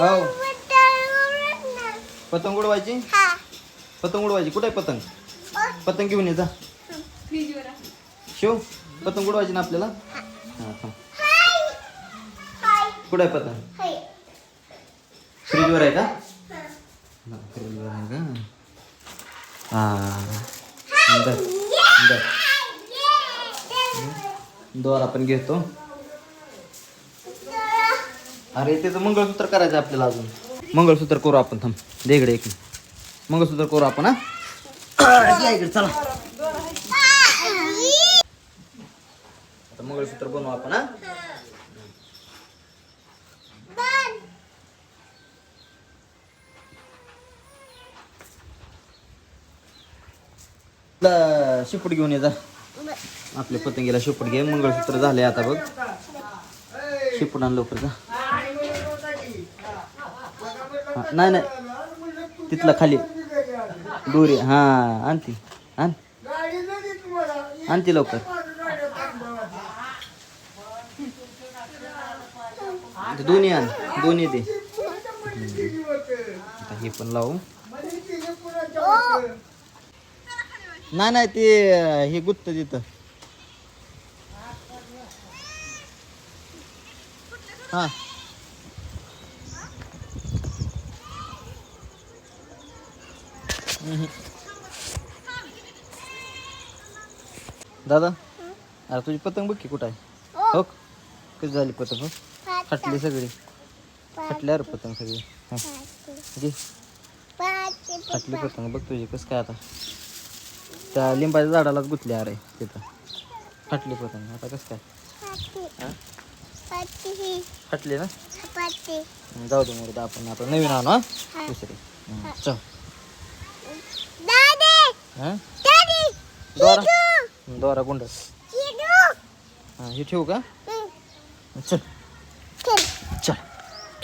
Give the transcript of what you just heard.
हो. पतंग उडवायची? पतंग उडवायची. कुठे आहे पतंग? पतंग घेऊन ये जा. शिव पतंग उडवायची ना आपल्याला? हा. कुठे आहे पतंग? फ्रीजवर आहे का? हा, फ्रीजवर आहे का? हा. बर बर दोर आपण घेतो. अरे त्याचं मंगळसूत्र करायचं आपल्याला अजून. मंगळसूत्र करू आपण थांब. दे इकडे एक. मंगळसूत्र करू आपण हा? इकडे चला. आता मंगळसूत्र बनवू आपण हा? शेपूट घेऊन ये जा. आपल्या पतंगीला शेपूट घे. मंगळसूत्र झाले आता बघ. शेपूट आण लवकर जा. हां नाही नाही. तिथला खाली. दोरी हां आणती आण. आणती लवकर. दोन्ही आण. दोन्ही दे. आता हे पण लावू. नाही नाही ते हे गुत्त तिथं. हां. दादा अरे तुझी पतंग बघ की कुठं आहे? हो. कशी झाली पतंग हो? फाटली सगळी. फाटली अरे पतंग सगळी. हा. फाटली पतंग बघ तुझी कसं काय आता. त्या लिंबाच्या झाडालाच गुतली अरे तिथं. फाटली पतंग आता कसं काय? फाटली ना? जाऊ दे मुर्दा आपण आता नवीन आणू हा? दुसरी. चल. दोरा दोरा गुंड हा हे ठेवू का? चल.